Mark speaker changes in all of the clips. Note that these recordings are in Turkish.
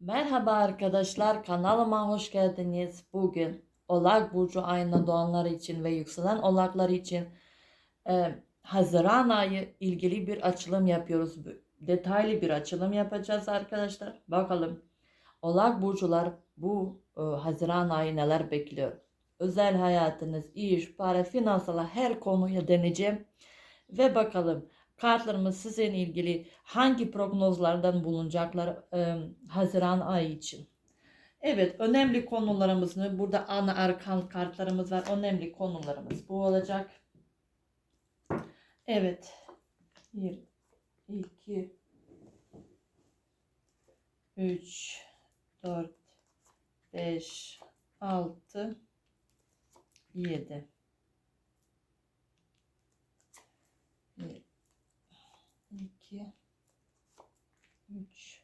Speaker 1: Merhaba arkadaşlar, kanalıma hoş geldiniz. Bugün Oğlak Burcu ayında doğanlar için ve yükselen oğlaklar için e, Haziran ayı ilgili bir açılım yapıyoruz. Detaylı bir açılım yapacağız arkadaşlar. Bakalım Oğlak Burcular bu e, Haziran ayı neler bekliyor? Özel hayatınız, iş, para, finansal her konuya deneyeceğim. Ve bakalım kartlarımız sizinle ilgili hangi prognozlardan bulunacaklar e, Haziran ayı için. Evet, önemli konularımızı burada ana arkan kartlarımız var. Önemli konularımız bu olacak. Evet. 1 2 3 4 5 6 7 1 2 3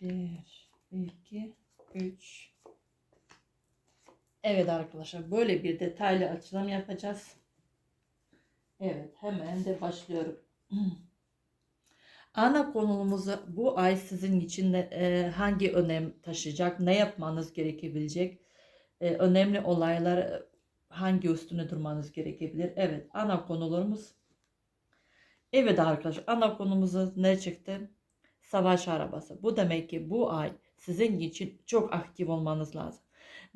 Speaker 1: 1 2 3 Evet arkadaşlar böyle bir detaylı açılım yapacağız. Evet hemen de başlıyorum. Ana konumuzu bu ay sizin için de, e, hangi önem taşıyacak, ne yapmanız gerekebilecek, e, önemli olaylar hangi üstüne durmanız gerekebilir? Evet ana konularımız. Evet arkadaşlar ana konumuzu ne çıktı? Savaş arabası. Bu demek ki bu ay sizin için çok aktif olmanız lazım.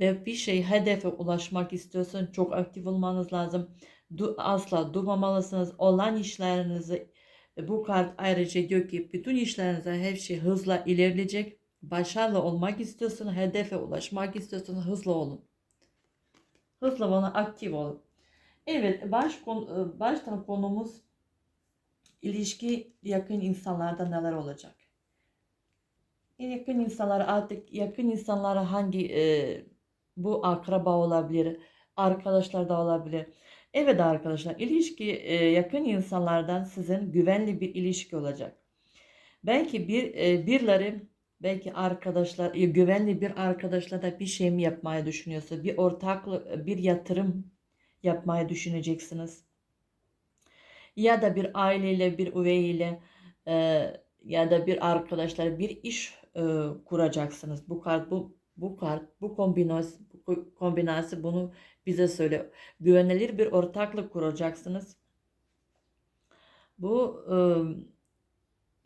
Speaker 1: Ve bir şey hedefe ulaşmak istiyorsan çok aktif olmanız lazım. Du- asla durmamalısınız. Olan işlerinizi e, bu kart ayrıca diyor ki bütün işlerinizde her şey hızla ilerleyecek. Başarılı olmak istiyorsun, hedefe ulaşmak istiyorsun, hızlı olun. Hızlı olun, aktif olun. Evet, baş e, baştan konumuz ilişki yakın insanlarda neler olacak? Yakın insanlar artık yakın insanlara hangi e, bu akraba olabilir, arkadaşlar da olabilir. Evet arkadaşlar ilişki e, yakın insanlardan sizin güvenli bir ilişki olacak. Belki bir e, birileri belki arkadaşlar e, güvenli bir arkadaşla da bir şey mi yapmaya düşünüyorsa bir ortaklı bir yatırım yapmaya düşüneceksiniz. Ya da bir aileyle bir üveyle e, ya da bir arkadaşlar bir iş e, kuracaksınız. Bu kart bu bu kart bu kombinasyon bu kombinasyon bunu bize söyle. Güvenilir bir ortaklık kuracaksınız. Bu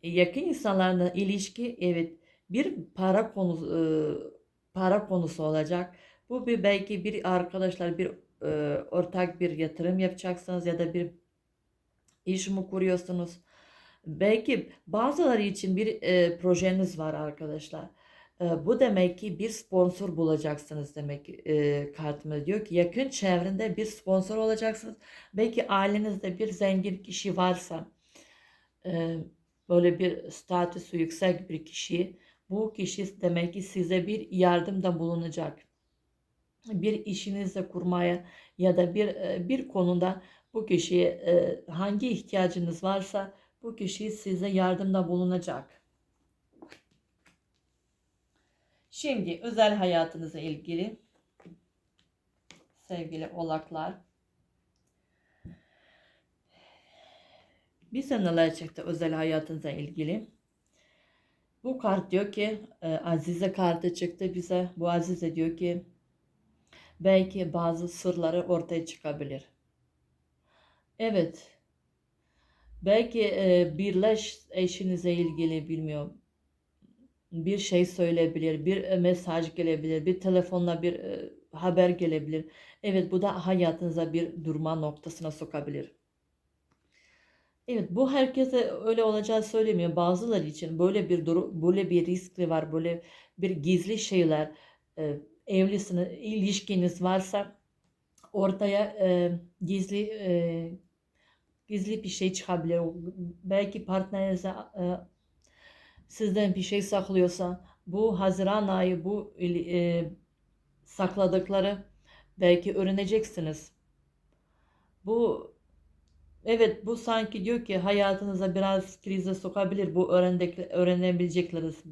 Speaker 1: e, yakın insanlarla ilişki evet bir para konusu e, para konusu olacak. Bu bir belki bir arkadaşlar bir e, ortak bir yatırım yapacaksınız ya da bir iş mi kuruyorsunuz? Belki bazıları için bir e, projeniz var arkadaşlar. E, bu demek ki bir sponsor bulacaksınız demek e, kartımız diyor ki yakın çevrende bir sponsor olacaksınız. Belki ailenizde bir zengin kişi varsa e, böyle bir statüsü yüksek bir kişi bu kişi demek ki size bir yardımda bulunacak. Bir işinizde kurmaya ya da bir e, bir konuda bu kişiye e, hangi ihtiyacınız varsa bu kişi size yardımda bulunacak. Şimdi özel hayatınızla ilgili sevgili oğlaklar. Bize neler çıktı özel hayatınızla ilgili? Bu kart diyor ki e, Azize kartı çıktı bize. Bu Azize diyor ki belki bazı sırları ortaya çıkabilir. Evet. Belki e, birleş eşinize ilgili bilmiyorum. Bir şey söyleyebilir, bir e, mesaj gelebilir, bir telefonla bir e, haber gelebilir. Evet bu da hayatınıza bir durma noktasına sokabilir. Evet bu herkese öyle olacağı söylemiyor. Bazıları için böyle bir durum, böyle bir riskli var, böyle bir gizli şeyler, e, evlisiniz, ilişkiniz varsa ortaya e, gizli e, gizli bir şey çıkabilir. Belki partnerinize e, sizden bir şey saklıyorsa bu Haziran ayı bu e, sakladıkları belki öğreneceksiniz. Bu evet bu sanki diyor ki hayatınıza biraz krize sokabilir bu öğrendik, öğrenebilecekleriniz.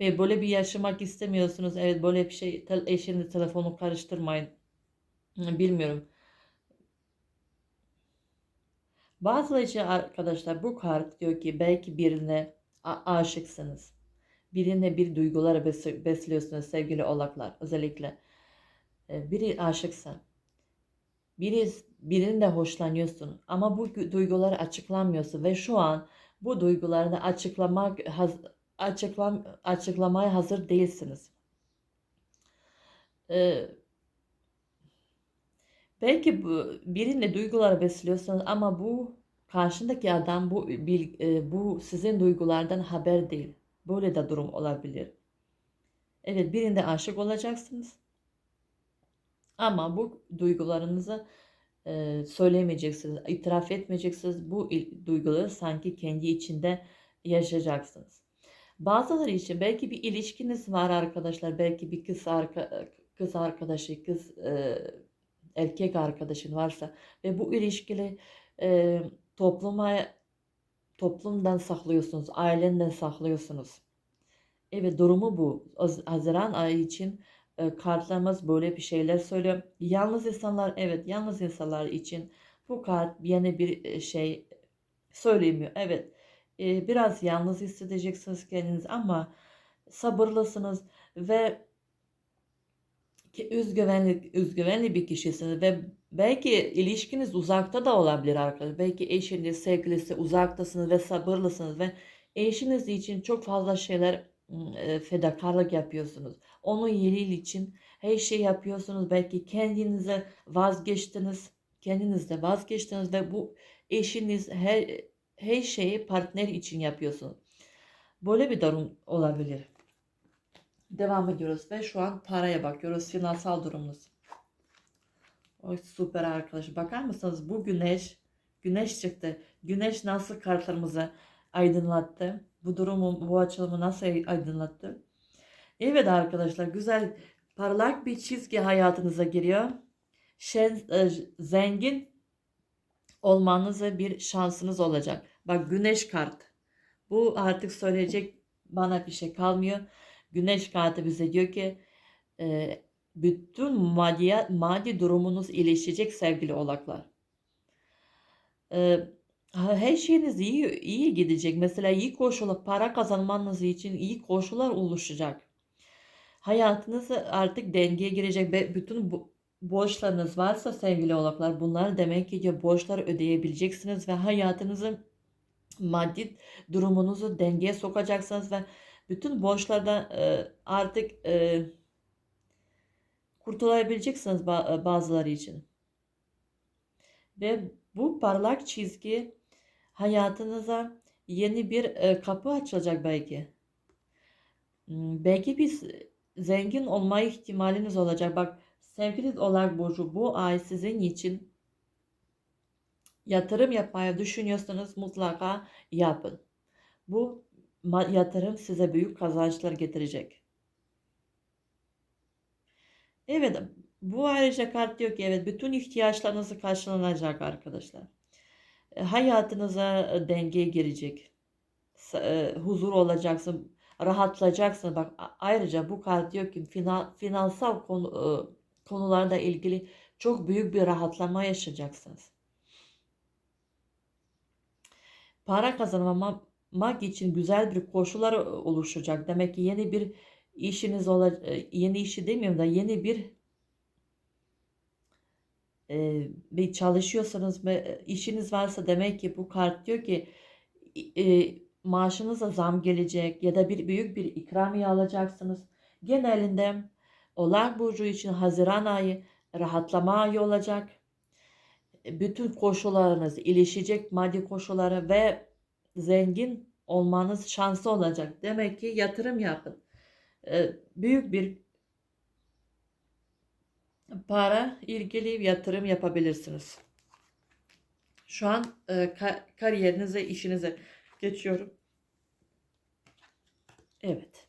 Speaker 1: Ve böyle bir yaşamak istemiyorsunuz. Evet böyle bir şey tel, eşiniz telefonu karıştırmayın. Bilmiyorum. Bazıları için arkadaşlar bu kart diyor ki belki birine aşıksınız. Birine bir duyguları bes- besliyorsunuz sevgili oğlaklar özellikle. E, Biri aşıksın. Biri, birinde hoşlanıyorsun ama bu duyguları açıklamıyorsun ve şu an bu duygularını açıklamak haz- açıklam açıklamaya hazır değilsiniz. E, belki bu birine duyguları besliyorsunuz ama bu karşındaki adam bu bil- e, bu sizin duygulardan haber değil. Böyle de durum olabilir. Evet birinde aşık olacaksınız ama bu duygularınızı e, söylemeyeceksiniz, itiraf etmeyeceksiniz. Bu duyguları sanki kendi içinde yaşayacaksınız. Bazıları için belki bir ilişkiniz var arkadaşlar, belki bir kız arka, kız arkadaşı, kız e, erkek arkadaşın varsa ve bu ilişkili e, topluma toplumdan saklıyorsunuz, ailenden saklıyorsunuz. Evet durumu bu. Haz- Haziran ayı için e, kartlarımız böyle bir şeyler söylüyor. Yalnız insanlar evet yalnız insanlar için bu kart yeni bir şey söylemiyor. Evet e, biraz yalnız hissedeceksiniz kendinizi ama sabırlısınız ve ki özgüvenli, özgüvenli bir kişisiniz ve belki ilişkiniz uzakta da olabilir arkadaşlar. Belki eşiniz, sevgilisi uzaktasınız ve sabırlısınız ve eşiniz için çok fazla şeyler e, fedakarlık yapıyorsunuz. Onun iyiliği için her şey yapıyorsunuz. Belki kendinize vazgeçtiniz. Kendinizde vazgeçtiniz ve bu eşiniz her her şeyi partner için yapıyorsunuz. Böyle bir durum olabilir. Devam ediyoruz ve şu an paraya bakıyoruz. Finansal durumunuz. Oy süper arkadaşlar. Bakar mısınız bu güneş güneş çıktı. Güneş nasıl kartlarımızı aydınlattı? Bu durumu bu açılımı nasıl aydınlattı? Evet arkadaşlar güzel parlak bir çizgi hayatınıza giriyor. Şen, e, zengin olmanıza bir şansınız olacak. Bak güneş kart. Bu artık söyleyecek bana bir şey kalmıyor. Güneş kartı bize diyor ki e, bütün maddi, maddi durumunuz iyileşecek sevgili oğlaklar. E, her şeyiniz iyi iyi gidecek. Mesela iyi koşullar, para kazanmanız için iyi koşullar oluşacak. Hayatınız artık dengeye girecek ve bütün bu borçlarınız varsa sevgili oğlaklar bunlar demek ki diyor borçları ödeyebileceksiniz ve hayatınızı maddi durumunuzu dengeye sokacaksınız ve bütün borçlardan e, artık e, kurtulabileceksiniz ba- bazıları için. Ve bu parlak çizgi hayatınıza yeni bir e, kapı açılacak belki. Hmm, Belki bir zengin olma ihtimaliniz olacak. Bak sevgili Oğlak Burcu bu ay sizin için yatırım yapmayı düşünüyorsanız mutlaka yapın. Bu yatırım size büyük kazançlar getirecek. Evet, bu ayrıca kart diyor ki evet bütün ihtiyaçlarınızı karşılanacak arkadaşlar. E, Hayatınıza e, denge girecek. E, Huzur olacaksın, rahatlayacaksın. Bak ayrıca bu kart diyor ki finan- finansal konu, konularla ilgili çok büyük bir rahatlama yaşayacaksınız. Para kazanmak için güzel bir koşullar oluşacak. Demek ki yeni bir işiniz olacak, yeni işi demiyorum da yeni bir e, bir çalışıyorsanız ve işiniz varsa demek ki bu kart diyor ki e, maaşınıza zam gelecek ya da bir büyük bir ikramiye alacaksınız. Genelinde Oğlak Burcu için Haziran ayı rahatlama ayı olacak. Bütün koşullarınız ilişecek maddi koşullara ve zengin olmanız şansı olacak. Demek ki yatırım yapın. E, büyük bir para ilgili yatırım yapabilirsiniz. Şu an e, ka- kariyerinize, işinize geçiyorum. Evet.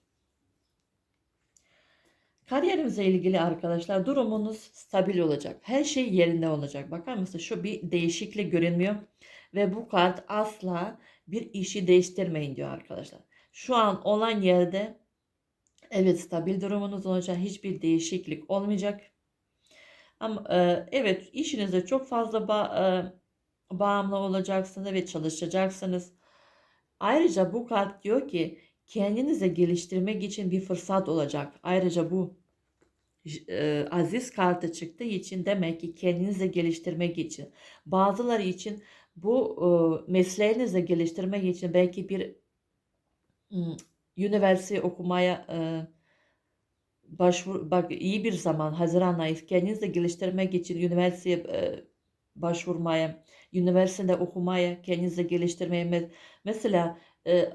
Speaker 1: Kariyerimize ilgili arkadaşlar durumunuz stabil olacak. Her şey yerinde olacak. Bakar mısınız? Şu bir değişiklik görünmüyor. Ve bu kart asla bir işi değiştirmeyin diyor arkadaşlar. Şu an olan yerde evet stabil durumunuz olacak. Hiçbir değişiklik olmayacak. Ama e, evet işinize çok fazla ba- e, bağımlı olacaksınız ve çalışacaksınız. Ayrıca bu kart diyor ki kendinizi geliştirmek için bir fırsat olacak. Ayrıca bu e, aziz kartı çıktığı için demek ki kendinizi geliştirmek için. Bazıları için bu e, mesleğinizi geliştirmek için belki bir ım, üniversite okumaya e, başvur bak iyi bir zaman Haziran ayı kendinizi geliştirmek için üniversiteye e, başvurmaya, üniversitede okumaya, kendinizi geliştirmeye me- mesela e,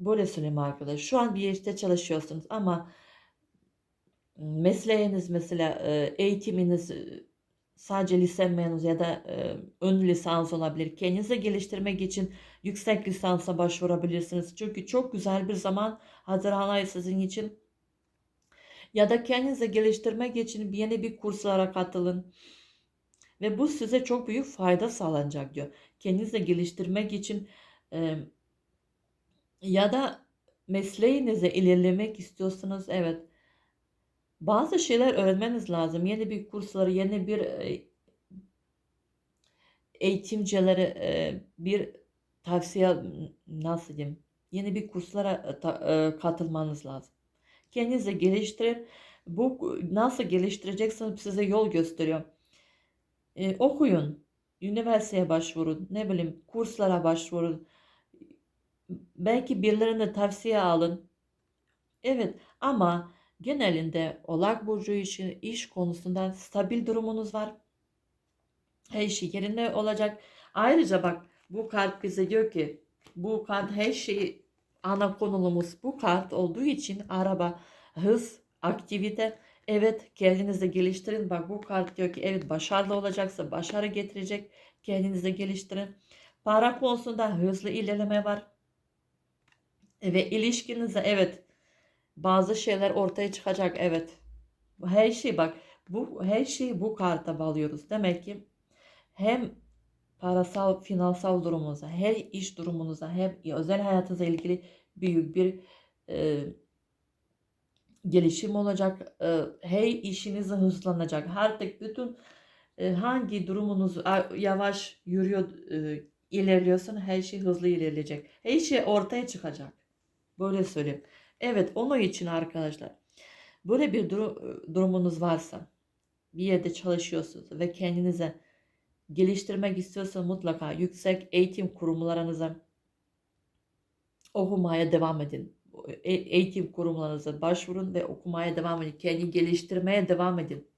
Speaker 1: böyle söyleyeyim arkadaş. Şu an bir işte çalışıyorsunuz ama mesleğiniz mesela e, eğitiminiz e, sadece lise mezunu ya da e, ön lisans olabilir. Kendinizi geliştirmek için yüksek lisansa başvurabilirsiniz. Çünkü çok güzel bir zaman Haziran ayı sizin için. Ya da kendinizi geliştirmek için yeni bir kurslara katılın. Ve bu size çok büyük fayda sağlanacak diyor. Kendinizi geliştirmek için e, ya da mesleğinize ilerlemek istiyorsanız evet bazı şeyler öğrenmeniz lazım. Yeni bir kursları, yeni bir e, eğitimcilere e, bir tavsiye nasıl diyeyim? Yeni bir kurslara e, katılmanız lazım. Kendinizi geliştirin. Bu nasıl geliştireceksiniz size yol gösteriyor. Okuyun. Üniversiteye başvurun. Ne bileyim kurslara başvurun. Belki birilerine tavsiye alın. Evet ama genelinde Oğlak Burcu için iş konusunda stabil durumunuz var. Her şey yerinde olacak. Ayrıca bak bu kart bize diyor ki bu kart her şeyi ana konumuz bu kart olduğu için araba, hız, aktivite evet kendinizi geliştirin. Bak bu kart diyor ki evet başarılı olacaksa başarı getirecek. Kendinizi geliştirin. Para konusunda hızlı ilerleme var. Ve ilişkinizde evet bazı şeyler ortaya çıkacak evet. Her şey bak bu her şeyi bu karta bağlıyoruz. Demek ki hem parasal, finansal durumunuza, her iş durumunuza, hem özel hayatınızla ilgili büyük bir e, gelişim olacak. E, her işiniz hızlanacak. Artık bütün e, hangi durumunuz yavaş yürüyor, e, ilerliyorsun her şey hızlı ilerleyecek. Her şey ortaya çıkacak. Böyle söyleyeyim. Evet onun için arkadaşlar böyle bir duru- durumunuz varsa bir yerde çalışıyorsunuz ve kendinize geliştirmek istiyorsanız mutlaka yüksek eğitim kurumlarınıza okumaya devam edin. E- eğitim kurumlarınıza başvurun ve okumaya devam edin. Kendini geliştirmeye devam edin.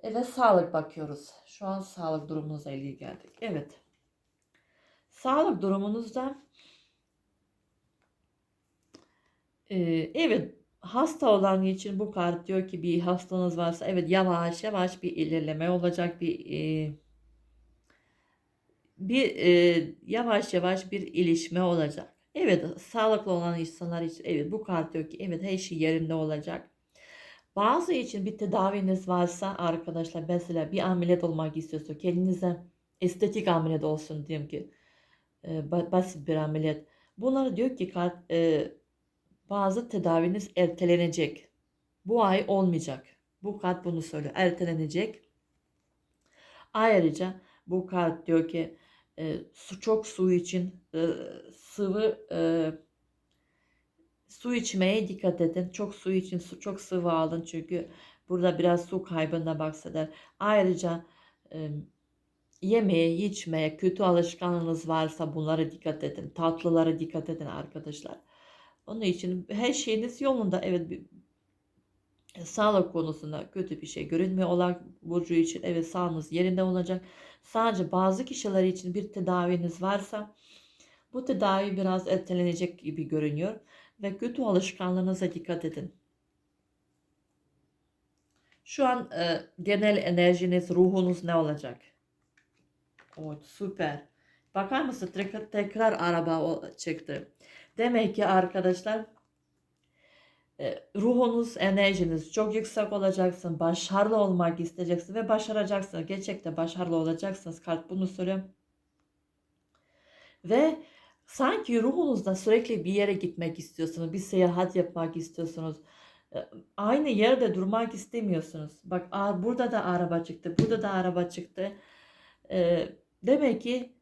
Speaker 1: Evet sağlık bakıyoruz. Şu an sağlık durumunuzla ilgili geldik. Evet. Sağlık durumunuzda e, evet hasta olan için bu kart diyor ki bir hastanız varsa evet yavaş yavaş bir ilerleme olacak bir e, bir e, yavaş yavaş bir ilişme olacak. Evet sağlıklı olan insanlar için evet bu kart diyor ki evet her şey yerinde olacak. Bazı için bir tedaviniz varsa arkadaşlar mesela bir ameliyat olmak istiyorsa kendinize estetik ameliyat olsun diyelim ki e, ba- basit bir ameliyat. Bunları diyor ki kart e, bazı tedaviniz ertelenecek. Bu ay olmayacak. Bu kart bunu söylüyor. Ertelenecek. Ayrıca bu kart diyor ki e, su çok su için e, sıvı e, su içmeye dikkat edin. Çok su için su çok sıvı alın çünkü burada biraz su kaybına bahseder. Ayrıca e, yemeye, içmeye, kötü alışkanlığınız varsa bunlara dikkat edin. Tatlılara dikkat edin arkadaşlar. Onun için her şeyiniz yolunda. Evet bir, sağlık konusunda kötü bir şey görünmüyor. Oğlak Burcu için evet sağlığınız yerinde olacak. Sadece bazı kişiler için bir tedaviniz varsa bu tedavi biraz ertelenecek gibi görünüyor. Ve kötü alışkanlığınıza dikkat edin. Şu an e, genel enerjiniz, ruhunuz ne olacak? O süper. Bakar mısın? Tekrar, tekrar araba çıktı. Demek ki arkadaşlar e, ruhunuz, enerjiniz çok yüksek olacaksın. Başarılı olmak isteyeceksin ve başaracaksın. Gerçekten başarılı olacaksınız. Kart bunu söylüyor. Ve sanki ruhunuzda sürekli bir yere gitmek istiyorsunuz. Bir seyahat yapmak istiyorsunuz. E, Aynı yerde durmak istemiyorsunuz. Bak burada da araba çıktı. Burada da araba çıktı. E, demek ki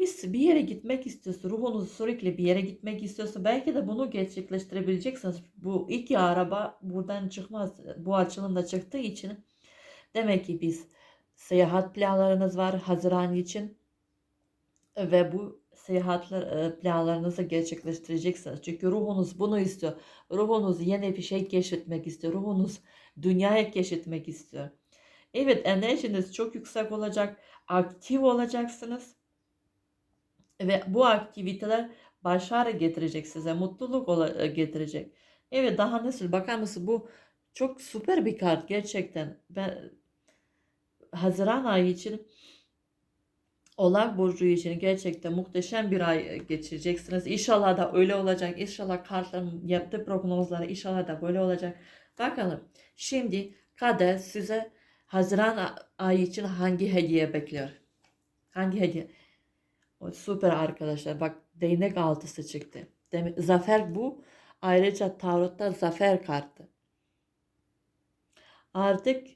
Speaker 1: Biz bir yere gitmek istiyorsa, ruhunuz sürekli bir yere gitmek istiyorsa belki de bunu gerçekleştirebileceksiniz. Bu iki araba buradan çıkmaz. Bu açılımda çıktığı için demek ki biz seyahat planlarınız var Haziran için ve bu seyahatler e, planlarınızı gerçekleştireceksiniz. Çünkü ruhunuz bunu istiyor. Ruhunuz yeni bir şey keşfetmek istiyor. Ruhunuz dünyayı keşfetmek istiyor. Evet enerjiniz çok yüksek olacak. Aktif olacaksınız. Ve bu aktiviteler başarı getirecek size. Mutluluk e, getirecek. Evet daha nasıl bakar mısın? Bu çok süper bir kart gerçekten. Ben Haziran ayı için Oğlak Burcu için gerçekten muhteşem bir ay geçireceksiniz. İnşallah da öyle olacak. İnşallah kartların yaptığı prognozları inşallah da böyle olacak. Bakalım. Şimdi kader size Haziran ayı için hangi hediye bekliyor? Hangi hediye? O süper arkadaşlar. Bak değnek altısı çıktı. Demek, zafer bu. Ayrıca tarotta zafer kartı. Artık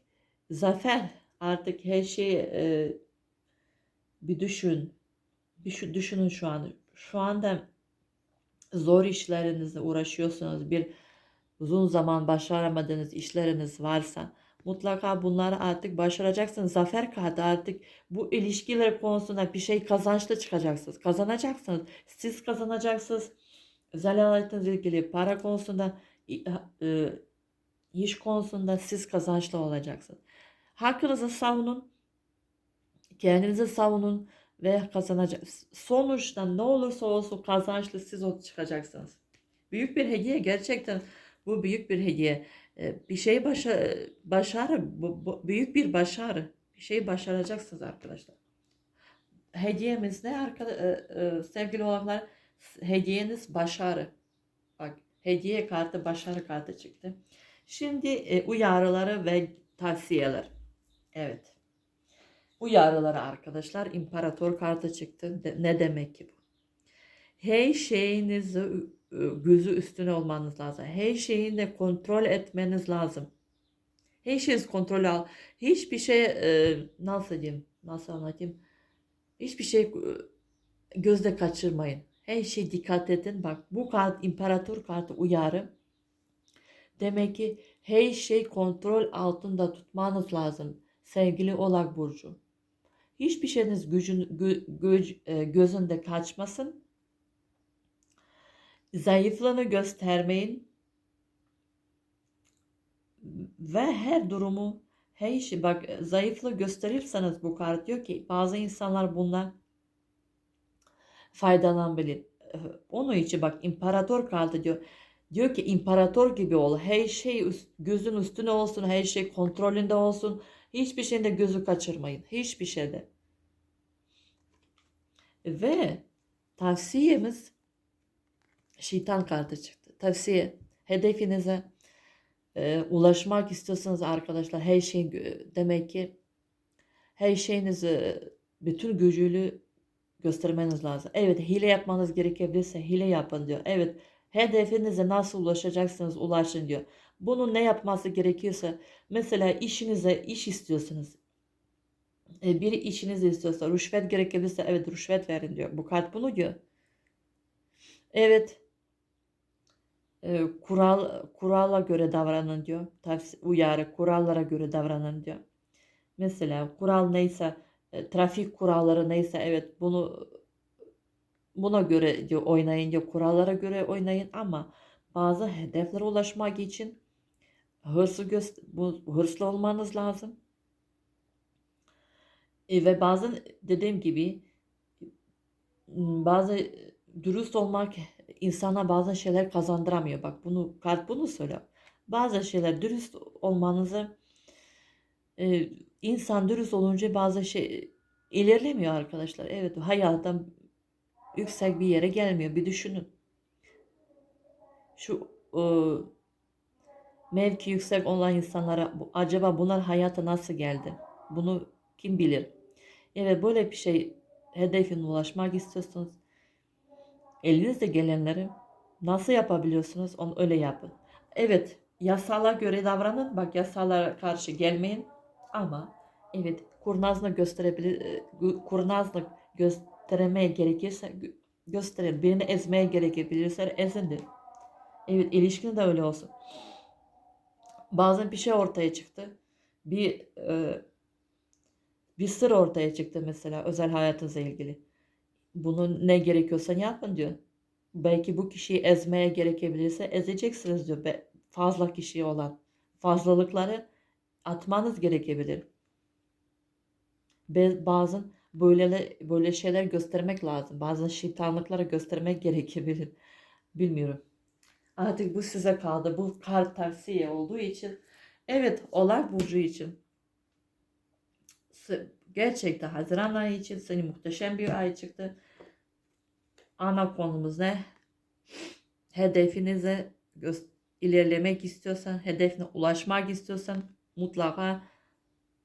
Speaker 1: zafer. Artık her şey e, bir düşün. Bir şu, düşünün şu an. Şu anda zor işlerinizle uğraşıyorsunuz. Bir uzun zaman başaramadığınız işleriniz varsa mutlaka bunları artık başaracaksınız. Zafer kartı artık bu ilişkiler konusunda bir şey kazançlı çıkacaksınız. Kazanacaksınız. Siz kazanacaksınız. Hayatınızla ilgili para konusunda e, iş konusunda siz kazançlı olacaksınız. Hakkınızı savunun. Kendinizi savunun ve kazanacaksınız. Sonuçta ne olursa olsun kazançlı siz çıkacaksınız. Büyük bir hediye gerçekten bu büyük bir hediye. Bir şey başa, başarı, bu, bu büyük bir başarı. Bir şey başaracaksınız arkadaşlar. Hediyemiz ne arkadaşlar? sevgili olanlar? Hediyeniz başarı. Bak hediye kartı başarı kartı çıktı. Şimdi e, uyarıları ve tavsiyeler. Evet. Uyarıları arkadaşlar imparator kartı çıktı. De- ne demek ki bu? Her şeyinizi gözü üstüne olmanız lazım. Her şeyini de kontrol etmeniz lazım. Her şeyiniz kontrol al. Hiçbir şey e, nasıl diyeyim? Nasıl anlatayım? Hiçbir şey e, gözde kaçırmayın. Her şey dikkat edin. Bak bu kart imparator kartı uyarı. Demek ki her şey kontrol altında tutmanız lazım. Sevgili Oğlak Burcu. Hiçbir şeyiniz gücün, gö- gö- e, gözünde kaçmasın. Zayıflığını göstermeyin. Ve her durumu, her işi bak zayıflığı gösterirseniz bu kart diyor ki bazı insanlar bundan faydalanabilir. Onun için bak imparator kartı diyor. Diyor ki imparator gibi ol. Her şey üst- gözün üstüne olsun. Her şey kontrolünde olsun. Hiçbir şeyde gözü kaçırmayın. Hiçbir şeyde. Ve tavsiyemiz şeytan kartı çıktı. Tavsiye hedefinize e, ulaşmak istiyorsanız arkadaşlar her şeyin demek ki her şeyinizi bütün gücüyle göstermeniz lazım. Evet hile yapmanız gerekebilirse hile yapın diyor. Evet hedefinize nasıl ulaşacaksınız ulaşın diyor. Bunun ne yapması gerekiyorsa mesela işinize iş istiyorsunuz. E, biri işinizi istiyorsa rüşvet gerekebilirse evet rüşvet verin diyor. Bu kart bunu diyor. Evet e, kural kurala göre davranın diyor. Tavsi uyarı kurallara göre davranın diyor. Mesela kural neyse e, trafik kuralları neyse evet bunu buna göre diyor oynayın diyor. Kurallara göre oynayın ama bazı hedeflere ulaşmak için hırslı göz, bu, hırslı olmanız lazım. E, ve bazen dediğim gibi bazı dürüst olmak insana bazı şeyler kazandıramıyor. Bak bunu kart bunu söylüyor. Bazı şeyler dürüst olmanızı e, insan dürüst olunca bazı şey ilerlemiyor arkadaşlar. Evet hayatta yüksek bir yere gelmiyor. Bir düşünün. Şu e, mevki yüksek olan insanlara acaba bunlar hayata nasıl geldi? Bunu kim bilir? Evet böyle bir şey hedefine ulaşmak istiyorsunuz. Elinizde gelenleri nasıl yapabiliyorsunuz onu öyle yapın. Evet yasala göre davranın. Bak yasalara karşı gelmeyin. Ama evet kurnazlık gösterebilir, e, kurnazlık göz, göstermeye gerekirse gö- gösterin. Birini ezmeye gerekebilirse ezindir. Evet ilişkin de öyle olsun. Bazen bir şey ortaya çıktı. Bir e, bir sır ortaya çıktı mesela özel hayatınızla ilgili. Bunun ne gerekiyorsa yapın diyor. Belki bu kişiyi ezmeye gerekebilirse ezeceksiniz diyor. Fazla kişi olan fazlalıkları atmanız gerekebilir. Bazen böyle böyle şeyler göstermek lazım. Bazen şeytanlıkları göstermek gerekebilir. Bilmiyorum. Artık bu size kaldı. Bu kart tavsiye olduğu için. Evet, Oğlak Burcu için. Gerçekten Haziran ayı için seni muhteşem bir ay çıktı. Ana konumuz ne? Hedefinize ilerlemek istiyorsan, hedefine ulaşmak istiyorsan mutlaka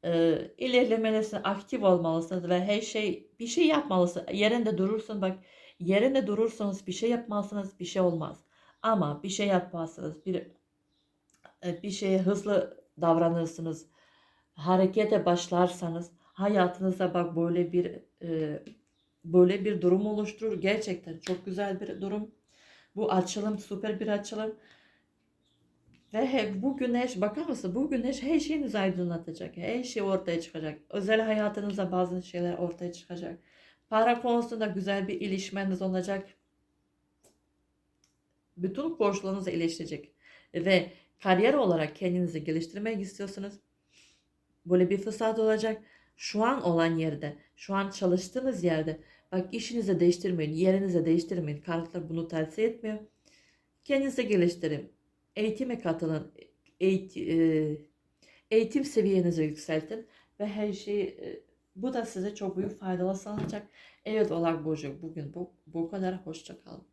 Speaker 1: e, ilerlemelisin, aktif olmalısın ve her şey bir şey yapmalısın. Yerinde durursun bak yerinde durursanız bir şey yapmazsınız bir şey olmaz. Ama bir şey yapmazsınız bir e, bir şeye hızlı davranırsınız. Harekete başlarsanız hayatınızda bak böyle bir e, böyle bir durum oluşturur. Gerçekten çok güzel bir durum. Bu açılım süper bir açılım. Ve he- bu güneş bakar mısın? Bu güneş her şeyinizi aydınlatacak. Her şey ortaya çıkacak. Özel hayatınızda bazı şeyler ortaya çıkacak. Para konusunda güzel bir ilişmeniz olacak. Bütün borçlarınızı iyileşecek. Ve kariyer olarak kendinizi geliştirmek istiyorsunuz. Böyle bir fırsat olacak. Şu an olan yerde, şu an çalıştığınız yerde bak işinizi değiştirmeyin, yerinizi değiştirmeyin. Kartlar bunu tavsiye etmiyor. Kendinizi geliştirin. Eğitime katılın. Eğit- e, eğitim seviyenizi yükseltin ve her şey e, bu da size çok büyük faydalı sağlayacak. Evet Oğlak Burcu bugün bu, bu kadar. Hoşça kalın.